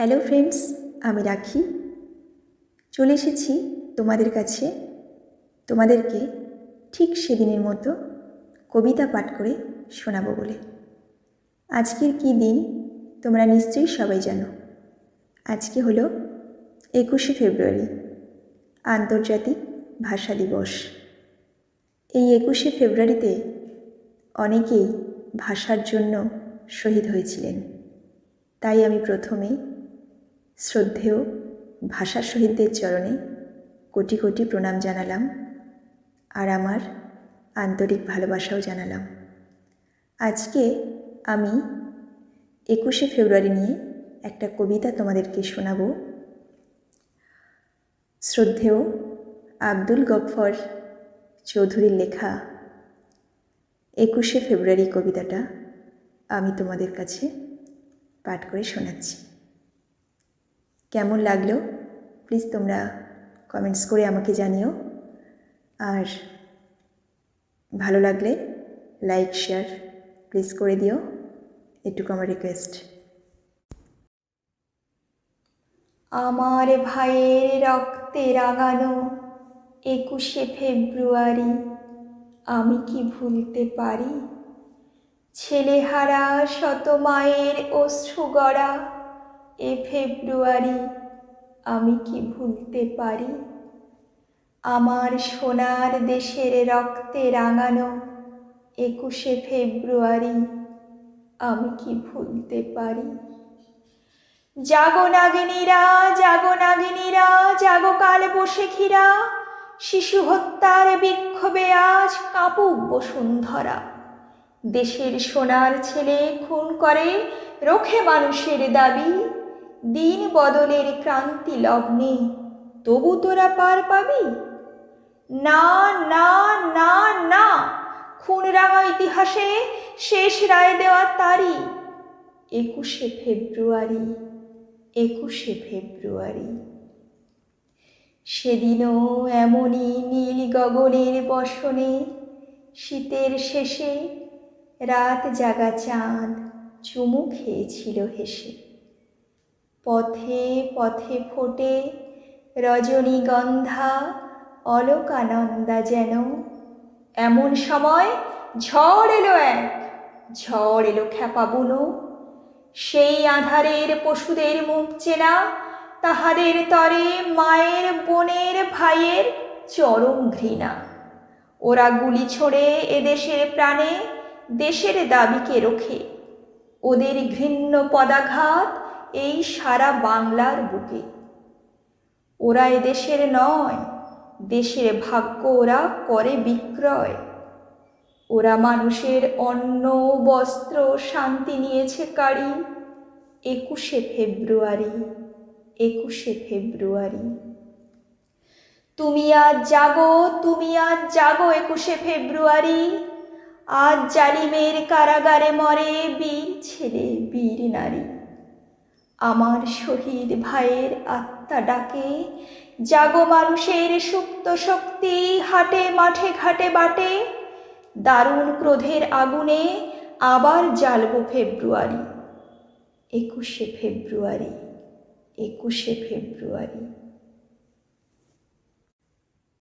Hello friends আমি রাখি। চলে এসেছি তোমাদের কাছে। তোমাদেরকে ঠিক সেদিনের মতো কবিতা পাঠ করে শোনাবো বলে। আজকের কী দিন, তোমরা নিশ্চয়ই সবাই জানো। আজকে হলো একুশে ফেব্রুয়ারি, আন্তর্জাতিক ভাষা দিবস। এই একুশে ফেব্রুয়ারিতে অনেকেই ভাষার জন্য শহীদ হয়েছিলেন। তাই আমি প্রথমেই শ্রদ্ধেয় ভাষা শহীদদের চরণে কোটি কোটি প্রণাম জানালাম আর আমার আন্তরিক ভালোবাসাও জানালাম। আজকে আমি একুশে ফেব্রুয়ারি নিয়ে একটা কবিতা তোমাদেরকে শোনাবো। শ্রদ্ধেয় আব্দুল গফর চৌধুরীর লেখা একুশে ফেব্রুয়ারি কবিতাটা আমি তোমাদের কাছে পাঠ করে শোনাচ্ছি। কেমন লাগল? প্লিজ তোমরা কমেন্টস করে আমাকে জানিও। আর ভালো লাগলে লাইক শেয়ার প্লিজ করে দিও। এটুকু আমার রিকোয়েস্ট আমার ভাইয়ের রক্তে রাঙানো একুশে ফেব্রুয়ারি আমি কি ভুলতে পারি? ছেলেহারা শত মায়ের অশ্রু গড়া এ ফেব্রুয়ারি আমি কি ভুলতে পারি? আমার সোনার দেশের রক্তে রাঙানো একুশে ফেব্রুয়ারি আমি কি ভুলতে পারি? জাগো নাগিনীরা জাগো নাগিনীরা, জাগো কাল বসেখিরা, শিশু হত্যার বিক্ষোভে আজ কাঁপুক বসুন্ধরা। দেশের সোনার ছেলে খুন করে, রোখে মানুষের দাবি দিন বদলের ক্রান্তি লগ্নে তবু তোরা পার পাবি? না না না না খুন রাঙা ইতিহাসে শেষ রায় দেওয়া তারি একুশে ফেব্রুয়ারি একুশে ফেব্রুয়ারি। সেদিনও এমনই নীল গগনের বসনে শীতের শেষে রাত জাগা চাঁদ চুমু খেয়েছিল হেসে। পথে পথে ফোটে, রজনীগন্ধা, অলোকানন্দা যেন। এমন সময় ঝড় এলো এক, ঝড় এলো খ্যাপা বুনো। সেই আধারের পশুদের মুখ চেনা, তাহাদের তরে মায়ের, বোনের, ভাইয়ের চরম ঘৃণা। ওরা গুলি ছোড়ে এদেশের প্রাণে, দেশের দাবিকে রোখে। ওদের ঘৃণ্য পদাঘাত এই সারা বাংলার বুকে। ওরা এদেশের নয়, দেশের ভাগ্য ওরা করে বিক্রয়। ওরা মানুষের অন্ন, বস্ত্র, শান্তি নিয়েছে কারি। একুশে ফেব্রুয়ারি একুশে ফেব্রুয়ারি। তুমি আজ জাগো, তুমি আজ জাগো একুশে ফেব্রুয়ারি। আজ জালিমের কারাগারে মরে বীর ছেলে, বীর নারী। আমার শহীদ ভাইয়ের আত্মা ডাকে। জাগো মানুষের সুপ্ত শক্তি, হাটে, মাঠে, ঘাটে, বাটে। দারুণ ক্রোধের আগুনে আবার জ্বালব ফেব্রুয়ারি। একুশে ফেব্রুয়ারি একুশে ফেব্রুয়ারি।